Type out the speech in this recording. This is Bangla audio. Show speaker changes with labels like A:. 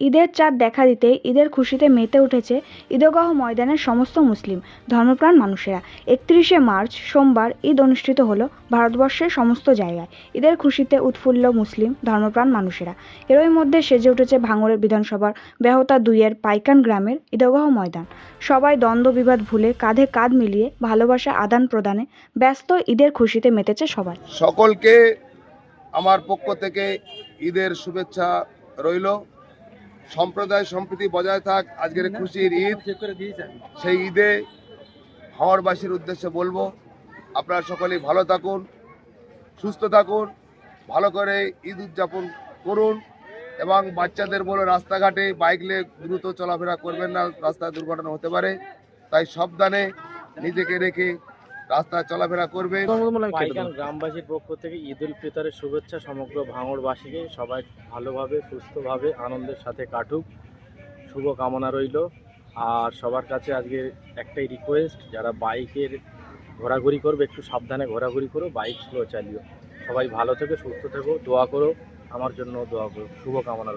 A: ঈদের চাঁদ দেখা দিতেই ঈদের খুশিতে মেতে উঠেছে ঈদগাহ ময়দানের সমস্ত মুসলিম, ধর্মপ্রাণ মানুষেরা। একত্রিশে মার্চ সোমবার ঈদ অনুষ্ঠিত হলো ভারতবর্ষের সমস্ত জায়গায়। ঈদের খুশিতে উৎফুল্ল মুসলিম, ধর্মপ্রাণ মানুষেরা। এরই মধ্যে সেজে উঠেছে ভাঙড়ের বিধানসভার বেহতা দুইয়ের পাইকান গ্রামের ঈদগাহ ময়দান। সবাই দ্বন্দ্ব বিবাদ ভুলে কাঁধে কাঁধ মিলিয়ে ভালোবাসা আদান প্রদানে ব্যস্ত ঈদের খুশিতে মেতেছে সবাই।
B: সকলকে আমার পক্ষ থেকে ঈদের শুভেচ্ছা রইল। সম্প্রদায় সম্প্রীতি বজায় থাক আজকের খুশির ঈদ। সেই ঈদে হাওড়বাসীর উদ্দেশ্যে বলব আপনারা সকলেই ভালো থাকুন সুস্থ থাকুন ভালো করে ঈদ উদযাপন করুন এবং বাচ্চাদের বলো রাস্তাঘাটে বাইক নিয়ে দ্রুত চলাফেরা করবেন না রাস্তায় দুর্ঘটনা হতে পারে। তাই সাবধানে নিজেকে রেখে রাস্তায় চলাফেরা করবেন
C: পাইকান গ্রামবাসীর পক্ষ থেকে ঈদ উল ফিতরের শুভেচ্ছা সমগ্র ভাঙড়বাসীকে। সবাই ভালোভাবে সুস্থভাবে আনন্দের সাথে কাটুক। শুভ কামনা রইল। আর সবার কাছে আজকে একটাই রিকোয়েস্ট যারা বাইকের ঘোরাঘুরি করবে একটু সাবধানে ঘোরাঘুরি করো বাইক স্লো চালিও। সবাই ভালো থেকো সুস্থ থেকো দোয়া করো আমার জন্য দোয়া করো। শুভ কামনা রইল।